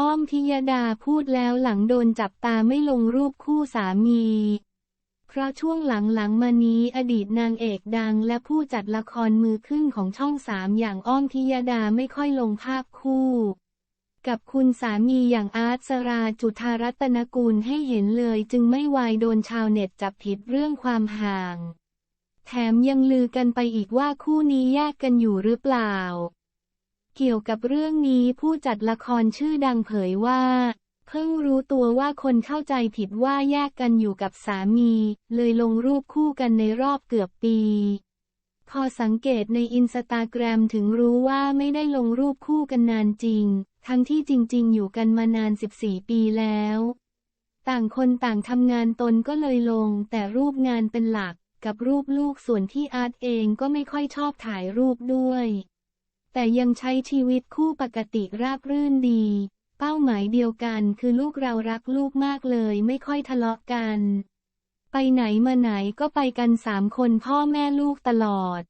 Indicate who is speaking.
Speaker 1: อ้อมพิยดาพูดแล้วหลังโดนจับตาไม่ลงรูปคู่สามี เพราะช่วงหลังๆมานี้อดีตนางเอกดังและผู้จัดละครมือขึ้นของช่องสามอย่างอ้อมพิยดาไม่ค่อยลงภาพคู่ กับคุณสามีอย่างอาร์ตสราจุธารัตนกุลให้เห็นเลยจึงไม่วายโดนชาวเน็ตจับผิดเรื่องความห่าง แถมยังลือกันไปอีกว่าคู่นี้แยกกันอยู่หรือเปล่า เกี่ยวกับเรื่องนี้ผู้จัดละครชื่อดังเผยว่า เพิ่งรู้ตัวว่าคนเข้าใจผิดว่าแยกกันอยู่กับสามี เลยลงรูปคู่กันในรอบเกือบปี พอสังเกตในอินสตาแกรมถึงรู้ว่าไม่ได้ลงรูปคู่กันนานจริง ทั้งที่จริง ๆ อยู่กันมานาน 14 ปีแล้ว ต่างคนต่างทำงานตนก็เลยลง แต่รูปงานเป็นหลัก กับรูปลูกส่วนที่อาร์ตเองก็ไม่ค่อยชอบถ่ายรูปด้วย แต่ยังใช้ชีวิตคู่ปกติราบรื่นดี เป้าหมายเดียวกันคือลูกเรารักลูกมากเลยไม่ค่อยทะเลาะกัน ไปไหนมาไหนก็ไปกันสามคนพ่อแม่ลูกตลอด